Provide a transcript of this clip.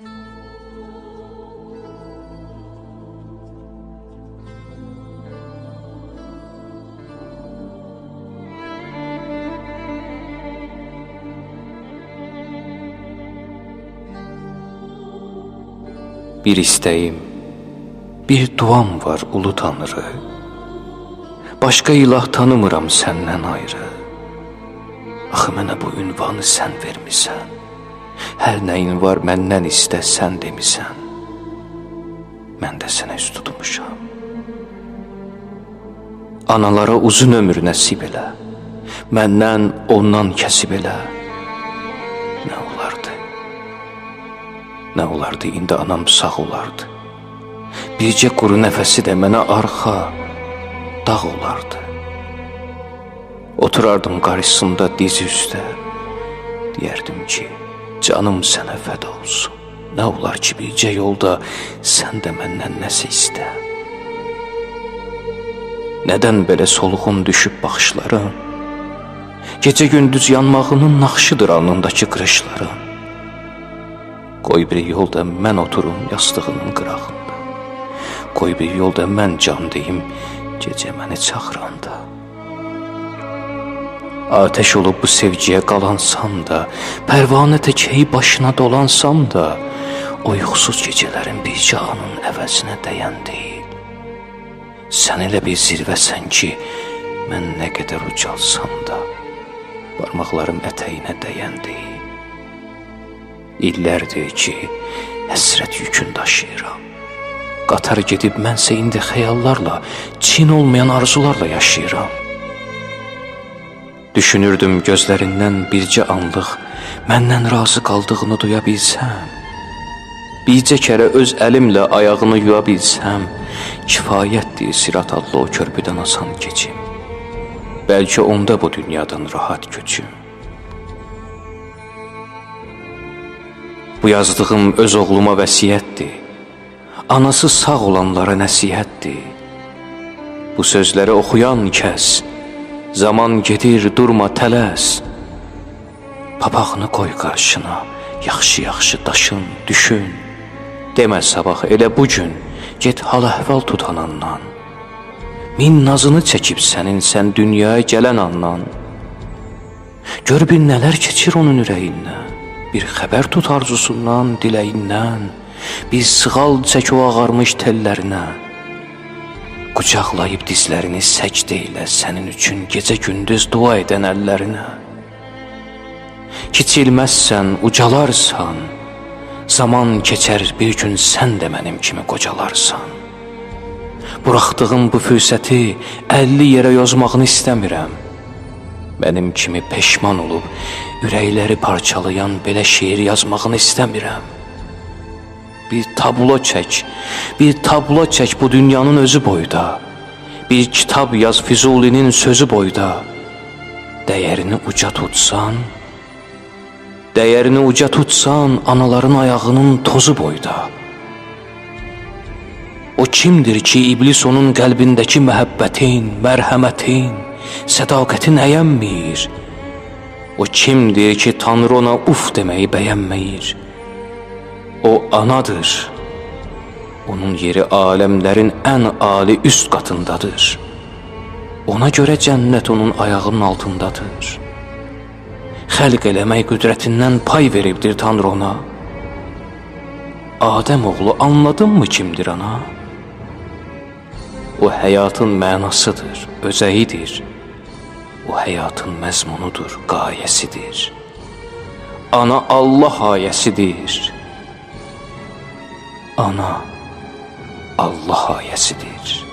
Bir isteğim, bir duam var ulu tanrı. Başka ilah tanımıram senden ayrı. Axı mənə bu ünvanı sən vermisən. Hər nəyin var məndən istə sən demisən. Mən də sənə üst tutmuşam. Analara uzun ömür nəsib elə. Məndən ondan kəsib elə. Nə olardı? Nə olardı indi anam sağ olardı. Bircə quru nəfəsi də mənə arxa dağ olardı. Oturardım qarşısında dizi üstə. Deyərdim ki, canım sənə fəda olsun. Nə olar ki, bircə yolda sən də məndən nəsə istə. Nədən belə soluğun düşüb baxışların? Gecə gündüz yanmağının naxşıdır alnındakı qırışların. Qoy bir yolda mən oturum yastığının qırağında. Qoy bir yolda mən can deyim gecə məni çağıranda. Ateş olub bu sevgiyə qalansam da, pərvanə təkəyi başına dolansam da, o yuxusuz gecələrin bircə anın əvəzinə dəyən deyil. Sən elə bir zirvəsən ki, mən nə qədər ucalsam da, barmaqlarım ətəyinə dəyən deyil. İllərdir ki, həsrət yükün daşıyıram. Qatar gedib mənsə indi xəyallarla, çin olmayan arzularla yaşayıram. Düşünürdüm gözlərindən bircə anlıq məndən razı qaldığını duya bilsəm. Bircə kərə öz əlimlə ayağını yuya bilsəm, kifayətdir sirat adlı o körpüdən asan keçim. Bəlkə onda bu dünyadan rahat köçüm. Bu yazdığım öz oğluma vəsiyyətdir. Anası sağ olanlara nəsihətdir. Bu sözləri oxuyan kəs, zaman gedir, durma, tələs. Papağını qoy qarşına, yaxşı-yaxşı daşın, düşün. Demə sabah elə bu gün, get hal-əhval tut anandan. Min nazını çəkib sənin, sən dünyaya gələn andan. Gör bir nələr keçir onun ürəyindən. Bir xəbər tut arzusundan, diləyindən. Bir sığal çək o ağarmış tellərinə. Qucaqlayıb dizlərini səcdə ilə sənin üçün gecə-gündüz dua edən əllərinə. Kiçilməzsən, ucalarsan. Zaman keçər, bir gün sən də mənim kimi qocalarsan. Buraxdığım bu fürsəti 50 yerə yozmağını istəmirəm. Mənim kimi peşman olub ürəkləri parçalayan belə şeir yazmağını istəmirəm. Bir tablo çək, bir tablo çək bu dünyanın özü boyda. Bir kitab yaz Füzulinin sözü boyda. Dəyərini uca tutsan, dəyərini uca tutsan anaların ayağının tozu boyda. O kimdir ki, iblis onun qəlbindəki məhəbbətin, mərhəmətin, sədaqətin əyənmir? O kimdir ki, Tanrı ona uf deməyi bəyənməyir? O anadır. Onun yeri aləmlərin ən ali üst qatındadır. Ona görə cənnət onun ayağının altındadır. Xəlq eləmək qüdrətindən pay veribdir Tanrı ona. Adəm oğlu anladınmı kimdir ana? O həyatın mənasıdır, özəyidir. O həyatın məzmunudur, qayəsidir. Ana Allah ayəsidir. Ana Allah ayəsidir.